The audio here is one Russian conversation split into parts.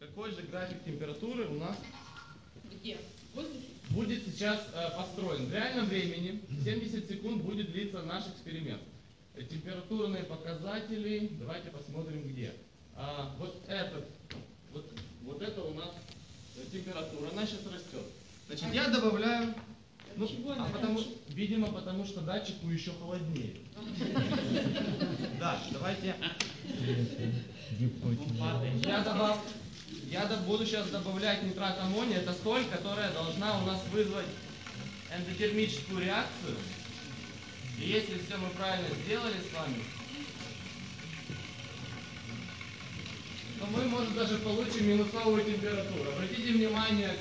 Какой же график температуры у нас Где? Будет сейчас э, построен? В реальном времени 70 секунд будет длиться наш эксперимент. Температурные показатели, давайте посмотрим где. А, вот этот, вот, вот это у нас э, температура, она сейчас растет. Значит, я добавляю, ну, а потому, видимо, потому что датчику еще холоднее. Да, давайте я, добав... буду сейчас добавлять нитрат аммония. Это соль, которая должна у нас вызвать эндотермическую реакцию. И если все мы правильно сделали с вами, то мы, может, даже получим минусовую температуру. Обратите внимание,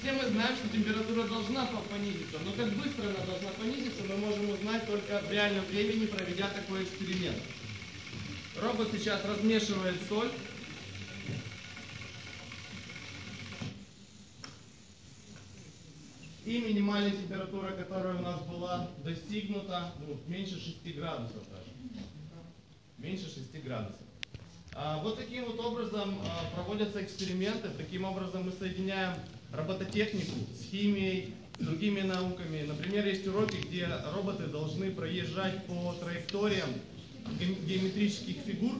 все мы знаем, что температура должна по- понизиться, но как быстро она должна понизиться, мы можем узнать только в реальном времени, проведя такой эксперимент. Робот сейчас размешивает соль. И минимальная температура, которая у нас была достигнута, ну, меньше 6 градусов даже. Меньше 6 градусов. А, вот таким вот образом а, проводятся эксперименты. Таким образом мы соединяем робототехнику с химией, с другими науками. Например, есть уроки, где роботы должны проезжать по траекториям геометрических фигур.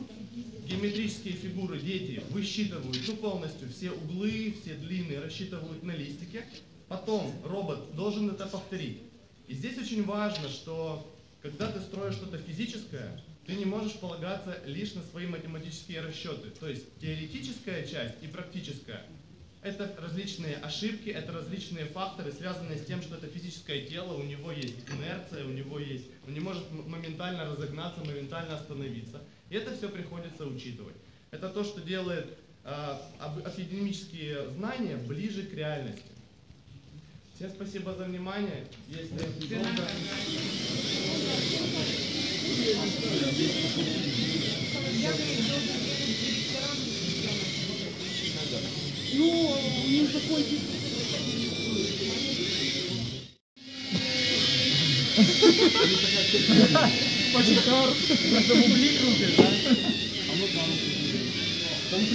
Геометрические фигуры дети высчитывают ну, полностью все углы, все длины рассчитывают на листике. Потом робот должен это повторить. И здесь очень важно, что когда ты строишь что-то физическое, ты не можешь полагаться лишь на свои математические расчеты. То есть теоретическая часть и практическая. Это различные ошибки, это различные факторы, связанные с тем, что это физическое тело, у него есть инерция, у него есть, он не может моментально разогнаться, моментально остановиться. И это все приходится учитывать. Это то, что делает а, академические знания ближе к реальности. Всем спасибо за внимание. Если долго- заходит. Пожитар, это бублик рубит, да? А мы пару. Там ты